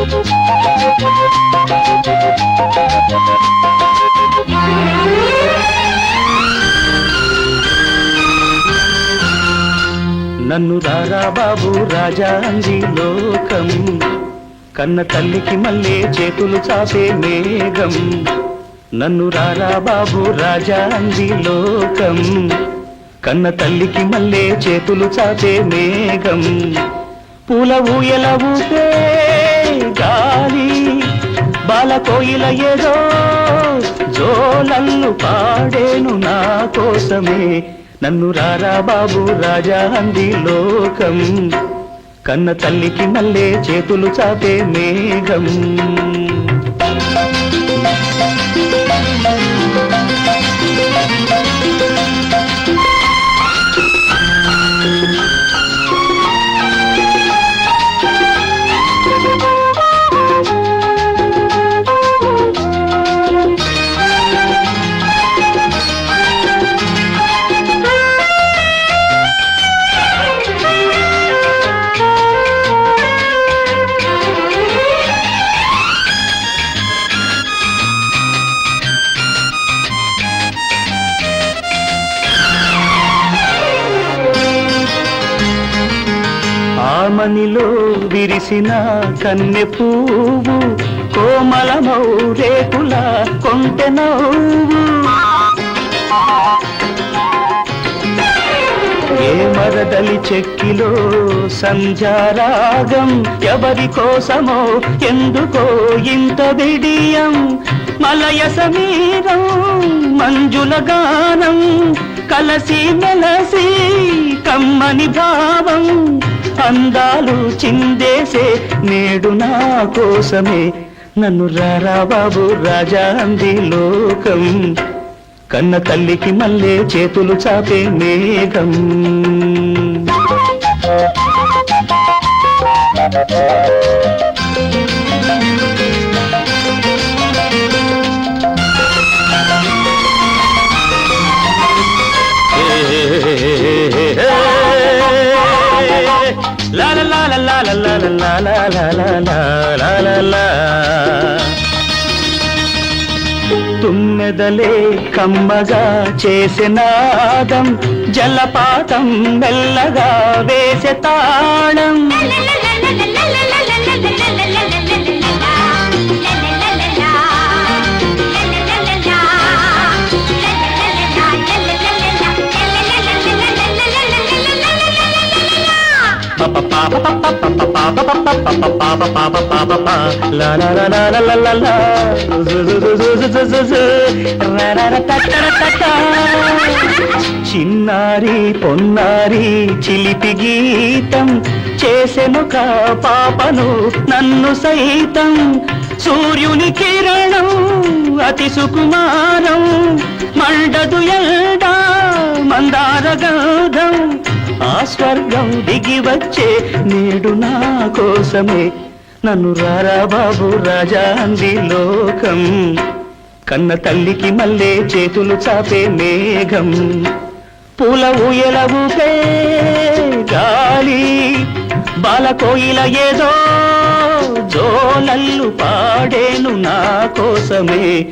నన్ను బాబు రాజా అంది లోకం. కన్న తల్లికి మళ్ళీ చేతులు చాపే మేఘం. నన్ను బాబు రాజా అంది లోకం. కన్న తల్లికి మళ్ళీ చేతులు చాపే మేఘం. పూల ఊయల ఊపే? బాల కోయిల ఏదో జోలల్లు పాడేను నా కోసమే. నన్ను రారా బాబు రాజా అంది లోకం. కన్న తల్లికి నల్లే చేతులు చాపే మేఘం. ఆమనిలో విరిసిన కన్నె పువ్వు కోమలమౌ రేకుల కొంటె నవ్వు ఏ మరదలి చెక్కిలో సంజారాగం ఎవరి కోసమో ఎందుకో ఇంత బిడియం మలయ సమీరం మంజుల గానం కలసి మెలసి కమ్మని భావం. అందాలు చిందేసే నేడు నా కోసమే. నన్ను రారా బాబు రాజా అంది లోకం. కన్న తల్లికి మళ్ళీ చేతులు చాపే మేఘం. లా తుమ్మెదలే కమ్మగా చేసిన చేసినాదం జలపాతం మెల్లగా వేసే తాళం చిన్నారి పొన్నారి చిలిపి గీతం చేసెనుక పాపను నన్ను సైతం. సూర్యుని కిరణం అతి సుకుమారం మండదు స్వర్గం దిగి వచ్చే నేడు నా కోసమే. నన్ను రారా బాబు రాజా అంది లోకం. కన్న తల్లికి మళ్ళీ చేతులు చాపే మేఘం. పూల ఊయల ఊపే గాలి బాలకోయిల ఏదో జోలల్లు పాడేను నా కోసమే.